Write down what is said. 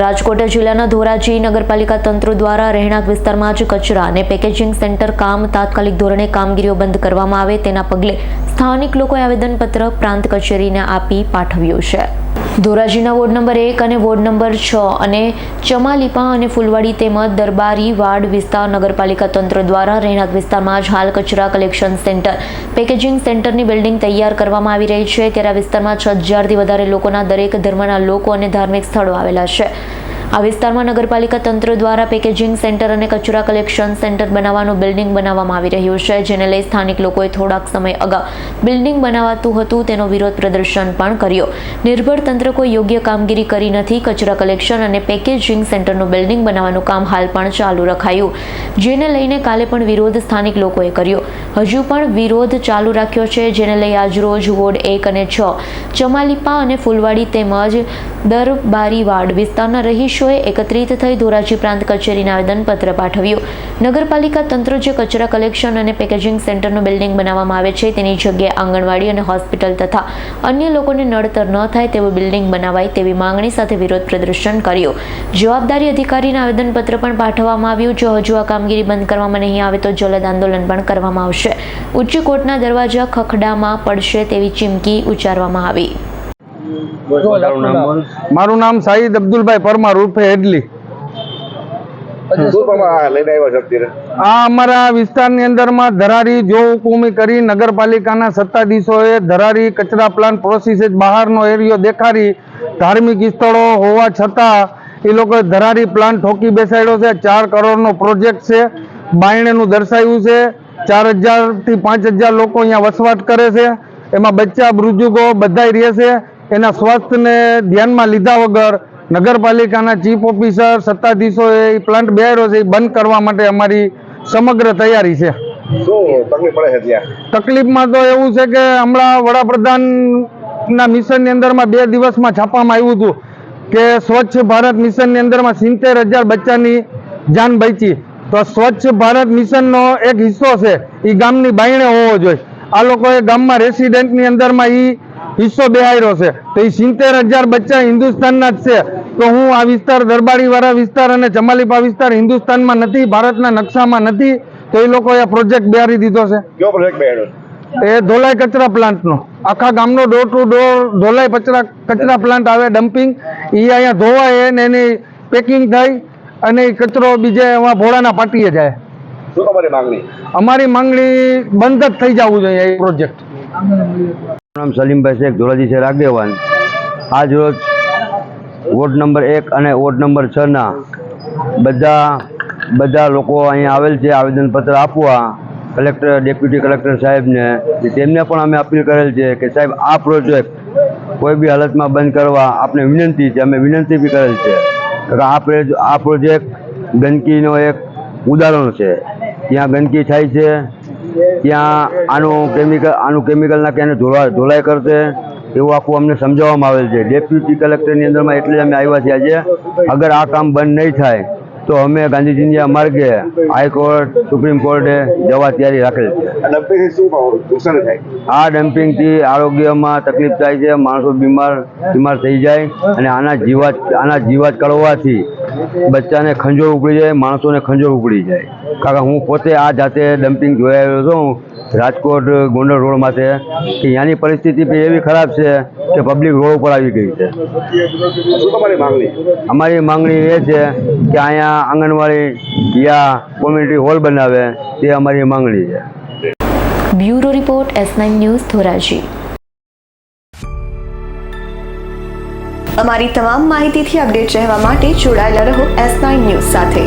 રાજકોટ જિલ્લાના ધોરાજી નગરપાલિકા તંત્ર દ્વારા રહેણાંક વિસ્તારમાં જ કચરા અને પેકેજિંગ સેન્ટર કામ તાત્કાલિક ધોરણે કામગીરીઓ બંધ કરવામાં આવે તેના પગલે સ્થાનિક લોકોએ આવેદનપત્ર પ્રાંત કચેરીને આપી પાઠવ્યું છે. ધોરાજીના વોર્ડ નંબર એક અને વોર્ડ નંબર છ અને ચમાલીપા અને ફૂલવાડી તેમજ દરબારી વાડ વિસ્તાર નગરપાલિકા તંત્ર દ્વારા રહેણાંક વિસ્તારમાં જ હાલ કચરા કલેક્શન સેન્ટર, પેકેજિંગ સેન્ટરની બિલ્ડિંગ તૈયાર કરવામાં આવી રહી છે. ત્યારે આ વિસ્તારમાં છ હજારથી વધારે લોકોના દરેક ધર્મના લોકો અને ધાર્મિક સ્થળો આવેલા છે. આ વિસ્તારમાં નગરપાલિકા તંત્ર દ્વારા પેકેજિંગ સેન્ટર અને કચરા કલેક્શન સેન્ટર બનાવવાનું બિલ્ડિંગ બનાવવામાં આવી રહ્યું છે, જેને લઈ સ્થાનિક લોકોએ થોડાક સમય અગાઉ બિલ્ડિંગ બનાવાતું હતું તેનો વિરોધ પ્રદર્શન પણ કર્યો. નિર્ભર તંત્ર કોઈ યોગ્ય કામગીરી કરી નથી, કચરા કલેક્શન અને પેકેજિંગ સેન્ટરનું બિલ્ડિંગ બનાવવાનું કામ હાલ પણ ચાલુ રખાયું. જેને લઈને કાલે પણ વિરોધ સ્થાનિક લોકોએ કર્યો. હજુ પણ વિરોધ ચાલુ રાખ્યો છે, જેને લઈ આજરોજ વોર્ડ એક અને છ, ચમાલીપા અને ફૂલવાડી તેમજ દરબારીવાડ વિસ્તારના રહીશોએ એકત્રિત થઈ ધોરાજી પ્રાંત કચેરીને આવેદનપત્ર પાઠવ્યું. નગરપાલિકા તંત્ર જે કચરા કલેક્શન અને પેકેજિંગ સેન્ટરનું બિલ્ડિંગ બનાવવામાં આવે છે, તેની જગ્યાએ આંગણવાડી અને હોસ્પિટલ તથા અન્ય લોકોને નડતર ન થાય તેવું બિલ્ડિંગ બનાવાય તેવી માંગણી સાથે વિરોધ પ્રદર્શન કર્યું. જવાબદારી અધિકારીને આવેદનપત્ર પણ પાઠવવામાં આવ્યું. જો હજુ આ કામગીરી બંધ કરવામાં નહીં આવે તો જલદ આંદોલન પણ કરવામાં આવશે. ઉચ્ચ કોર્ટના દરવાજા ખખડામાં પડશે તેવી ચીમકી ઉચ્ચારવામાં આવી. મારું નામ સાહિદ અબ્દુલભાઈ પરમાર ઉર્ફે હેડલી. આ લઈને આવ્યા છો અત્યારે? આ અમારા વિસ્તારની અંદરમાં ધરારી જો હુકુમી કરી નગરપાલિકાના સત્તાધીશોએ ધરારી કચરા પ્લાન્ટ પ્રોસેસ બહારનો એરિયો દેખાડી ધાર્મિક સ્થળો હોવા છતાં એ લોકો ધરારી પ્લાન ઠોકી બેસાડ્યો છે. ચાર કરોડનો પ્રોજેક્ટ છે. બાયણેનું દર્શાવ્યું છે. ચાર હજારથી પાંચ હજાર લોકો અહીંયા વસવાટ કરે છે. એમાં બચ્ચા બૃજુગો બધા રહે છે. એના સ્વાસ્થ્યને ધ્યાનમાં લીધા વગર નગરપાલિકાના ચીફ ઓફિસર સત્તાધીશોએ એ પ્લાન્ટ બેરો છે એ બંધ કરવા માટે અમારી સમગ્ર તૈયારી છે. તકલીફમાં તો એવું છે કે હમણાં વડાપ્રધાનના મિશનની અંદરમાં બે દિવસમાં છાપવામાં આવ્યું હતું કે સ્વચ્છ ભારત મિશનની અંદરમાં સિત્તેર હજાર બચ્ચાની જાન બચી. તો સ્વચ્છ ભારત મિશનનો એક હિસ્સો છે એ ગામની બાયણે હોવો જોઈએ. આ લોકોએ ગામમાં રેસિડેન્ટની અંદરમાં એ હિસ્સો બેહાડ્યો છે. તો એ સિત્તેર હજાર બચ્ચા હિન્દુસ્તાનના જ છે. તો હું આ વિસ્તાર દરબારીવાળા વિસ્તાર અને ચમાલીપા વિસ્તાર હિન્દુસ્તાનમાં નથી ભારતના નકશામાં નથી. તો એ લોકોએ આ પ્રોજેક્ટ બેહારી દીધો છે. કયો પ્રોજેક્ટ બેડો એ ધોલાઈ કચરા પ્લાન્ટનો. આખા ગામનો ડોર ટુ ડોર ધોલાઈ કચરા કચરા પ્લાન્ટ આવે ડમ્પિંગ. એ અહીંયા ધોવાય ને એની પેકિંગ થાય અને એ કચરો બીજે એમાં ભોળાના પાટીએ જાય. શું તમારી માંગણી? અમારી માંગણી બંધ જ થઈ જવું જોઈએ એ પ્રોજેક્ટ. નામ સલીમભાઈ શેખ ધોરાજી છે આગેવાન. આજ રોજ વોર્ડ નંબર એક અને વોર્ડ નંબર છ ના બધા બધા લોકો અહીંયા આવેલ છે, આવેદનપત્ર આપવા. કલેક્ટર, ડેપ્યુટી કલેક્ટર સાહેબને તેમને પણ અમે અપીલ કરેલ છે કે સાહેબ, આ પ્રોજેક્ટ કોઈ બી હાલતમાં બંધ કરવા આપને વિનંતી છે, અમે વિનંતી બી કરેલ છે. કે આ આ પ્રોજેક્ટ ગંદકીનો એક ઉદાહરણ છે. ત્યાં ગંદકી થાય છે ત્યાં આનું કેમિકલ આનું કેમિકલ નાખી એને ધોળા ધોલાઈ કરશે એવું આખું અમને સમજાવવામાં આવેલ છે. ડેપ્યુટી કલેક્ટરની અંદરમાં એટલે અમે આવ્યા છીએ આજે. અગર આ કામ બંધ નહીં થાય તો અમે ગાંધીજીના માર્ગે હાઈકોર્ટ સુપ્રીમ કોર્ટે જવા તૈયારી રાખેલ છે. આ આ ડમ્પિંગથી આરોગ્યમાં તકલીફ થાય છે માણસો બીમાર બીમાર થઈ જાય અને આના જીવાત આના જીવાત કરવાથી બચ્ચાને ખંજોર ઉપડી જાય માણસોને ખંજોર ઉપડી જાય. કારણ કે હું પોતે આ જાતે ડમ્પિંગ જોઈ આવ્યો છું રાજકોટ ગોંડલ રોડ માટે કે ત્યાંની પરિસ્થિતિ એવી ખરાબ છે કે પબ્લિક રોડ ઉપર આવી ગઈ છે. અમારી માંગણી એ છે કે અહીંયા આંગણવાડી યા કોમ્યુનિટી હોલ બનાવે તે અમારી માંગણી છે. Bureau report S nine news Dhoraji. અમારી તમામ માહિતીથી અપડેટ રહેવા માટે જોડાયેલા રહો એસ નાઇન ન્યૂઝ સાથે.